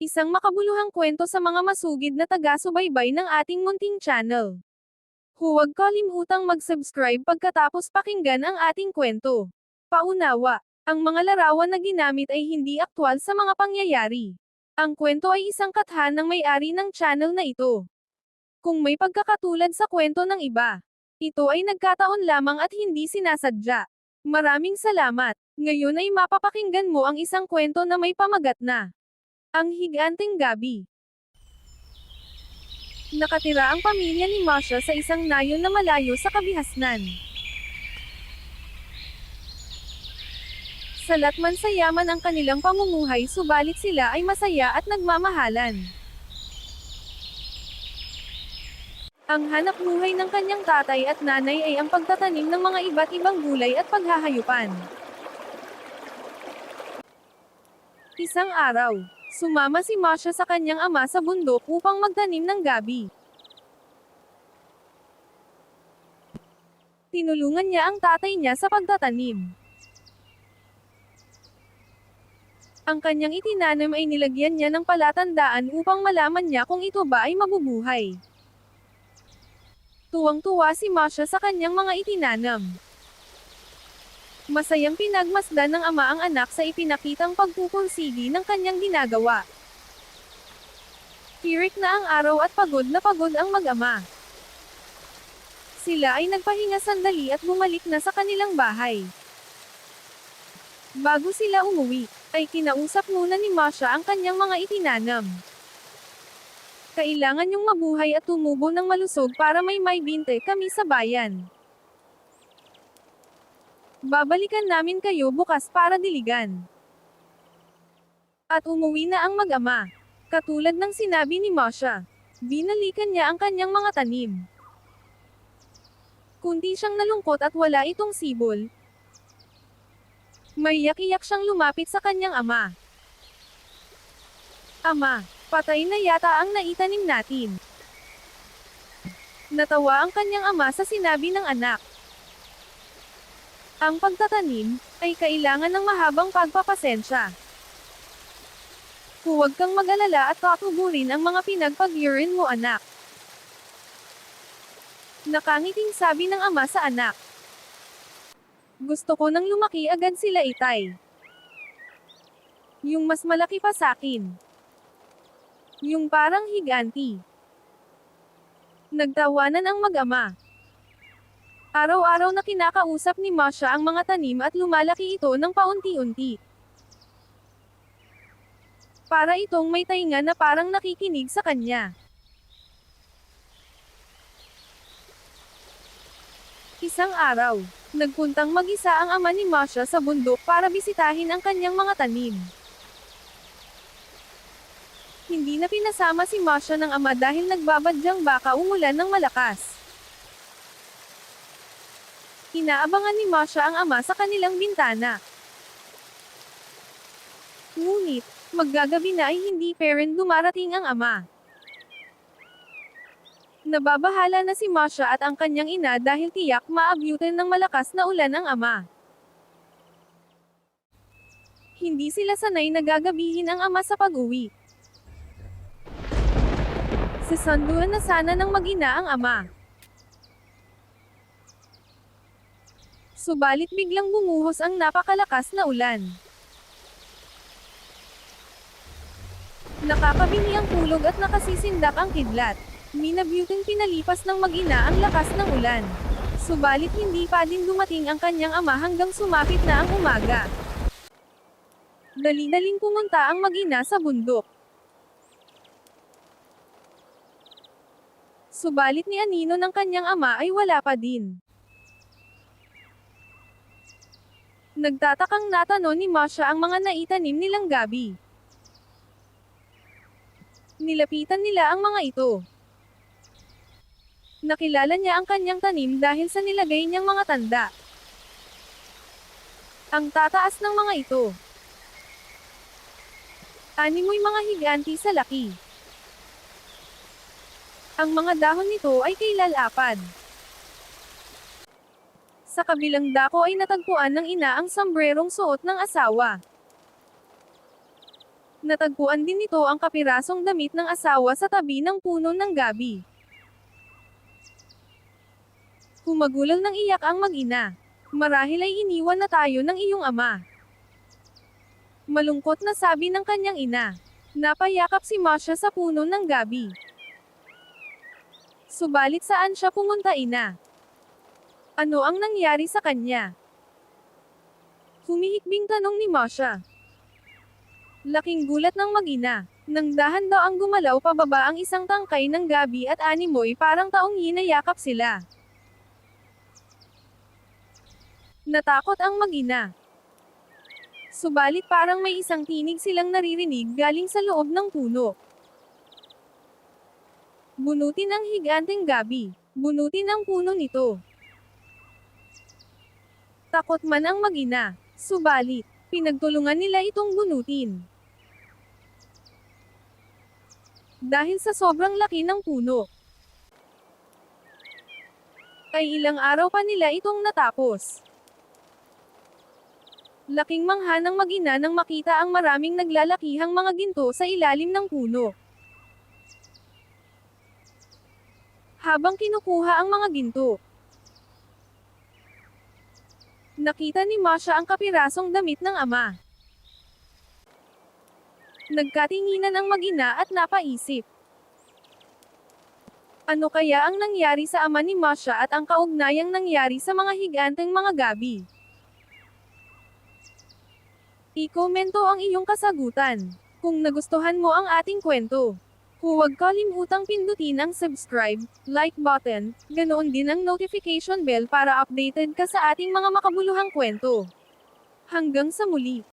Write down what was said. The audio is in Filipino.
Isang makabuluhang kwento sa mga masugid na taga-subaybay ng ating munting channel. Huwag kalimutang mag-subscribe pagkatapos pakinggan ang ating kwento. Paunawa, ang mga larawan na ginamit ay hindi aktwal sa mga pangyayari. Ang kwento ay isang kathan ng may-ari ng channel na ito. Kung may pagkakatulad sa kwento ng iba, ito ay nagkataon lamang at hindi sinasadya. Maraming salamat. Ngayon ay mapapakinggan mo ang isang kwento na may pamagat na ang higanting gabi. Nakatira ang pamilya ni Masha sa isang nayon na malayo sa kabihasnan. Salat man sa yaman ang kanilang pamumuhay subalit sila ay masaya at nagmamahalan. Ang hanap buhay ng kanyang tatay at nanay ay ang pagtatanim ng mga iba't ibang gulay at paghahayupan. Isang araw, sumama si Masha sa kanyang ama sa bundok upang magtanim ng gabi. Tinulungan niya ang tatay niya sa pagtatanim. Ang kanyang itinanim ay nilagyan niya ng palatandaan upang malaman niya kung ito ba ay mabubuhay. Tuwang-tuwa si Masha sa kanyang mga itinanam. Masayang pinagmasdan ng ama ang anak sa ipinakitang pagpupursigi ng kanyang ginagawa. Tirik na ang araw at pagod na pagod ang mag-ama. Sila ay nagpahinga sandali at bumalik na sa kanilang bahay. Bago sila umuwi, ay kinausap muna ni Masha ang kanyang mga itinanam. Kailangan yung mabuhay at tumubo ng malusog para may may kami sa bayan. Babalikan namin kayo bukas para diligan. At umuwi na ang mag-ama. Katulad ng sinabi ni Masha. Binalikan niya ang kanyang mga tanim. Kunti siyang nalungkot at wala itong sibol. May iyak siyang lumapit sa kanyang ama. Ama, patay na yata ang naitanim natin. Natawa ang kanyang ama sa sinabi ng anak. Ang pagtatanim, ay kailangan ng mahabang pagpapasensya. Huwag kang mag-alala at katuburin ang mga pinagpag-urine mo anak. Nakangiting sabi ng ama sa anak. Gusto ko nang lumaki agad sila itay. Yung mas malaki pa sa akin. Yung parang higanti. Nagtawanan ang mag-ama. Araw-araw na kinakausap ni Masha ang mga tanim at lumalaki ito ng paunti-unti. Para itong may tainga na parang nakikinig sa kanya. Isang araw, nagpuntang mag-isa ang ama ni Masha sa bundok para bisitahin ang kanyang mga tanim. Hindi na pinasama si Masha ng ama dahil nagbabadyang baka umulan ng malakas. Inaabangan ni Masha ang ama sa kanilang bintana. Ngunit, maggagabi na ay hindi parent dumarating ang ama. Nababahala na si Masha at ang kanyang ina dahil tiyak maabyutan ng malakas na ulan ang ama. Hindi sila sanay na gagabihin ang ama sa pag-uwi. Sisanduan na sana ng mag-ina ang ama. Subalit biglang bumuhos ang napakalakas na ulan. Nakakabini ang kulog at nakasisindak ang kidlat. Minabuting pinalipas ng mag-ina ang lakas ng ulan. Subalit hindi pa din dumating ang kanyang ama hanggang sumapit na ang umaga. Dali-daling pumunta ang mag-ina sa bundok. Subalit ni Anino ng kanyang ama ay wala pa din. Nagtatakang natanong ni Masha ang mga naitanim nilang gabi. Nilapitan nila ang mga ito. Nakilala niya ang kanyang tanim dahil sa nilagay niyang mga tanda. Ang tataas ng mga ito. Animoy mga higanti sa laki. Ang mga dahon nito ay kailalapad. Sa kabilang dako ay natagpuan ng ina ang sombrerong suot ng asawa. Natagpuan din nito ang kapirasong damit ng asawa sa tabi ng puno ng gabi. Humagulal ng iyak ang mag-ina. Marahil ay iniwan na tayo ng iyong ama. Malungkot na sabi ng kanyang ina. Napayakap si Masha sa puno ng gabi. Subalit saan siya pumunta ina? Ano ang nangyari sa kanya? Humihikbing tanong ni Masha. Laking gulat ng mag-ina. Nang dahan daw ang gumalaw pababa ang isang tangkay ng gabi at animoy parang taong hinayakap sila. Natakot ang mag-ina. Subalit parang may isang tinig silang naririnig galing sa loob ng puno. Bunutin ang higanteng gabi. Bunutin ang puno nito. Takot man ang mag-ina. Subalit, pinagtulungan nila itong bunutin. Dahil sa sobrang laki ng puno, ay ilang araw pa nila itong natapos. Laking mangha ng mag-ina nang makita ang maraming naglalakihang mga ginto sa ilalim ng puno. Habang kinukuha ang mga ginto, nakita ni Masha ang kapirasong damit ng ama. Nagkatinginan ang mag-ina at napaisip. Ano kaya ang nangyari sa ama ni Masha at ang kaugnayang nangyari sa mga higanteng mga gabi? I-komento ang iyong kasagutan. Kung nagustuhan mo ang ating kwento, huwag kalimutang pindutin ang subscribe, like button, ganoon din ang notification bell para updated ka sa ating mga makabuluhang kwento. Hanggang sa muli!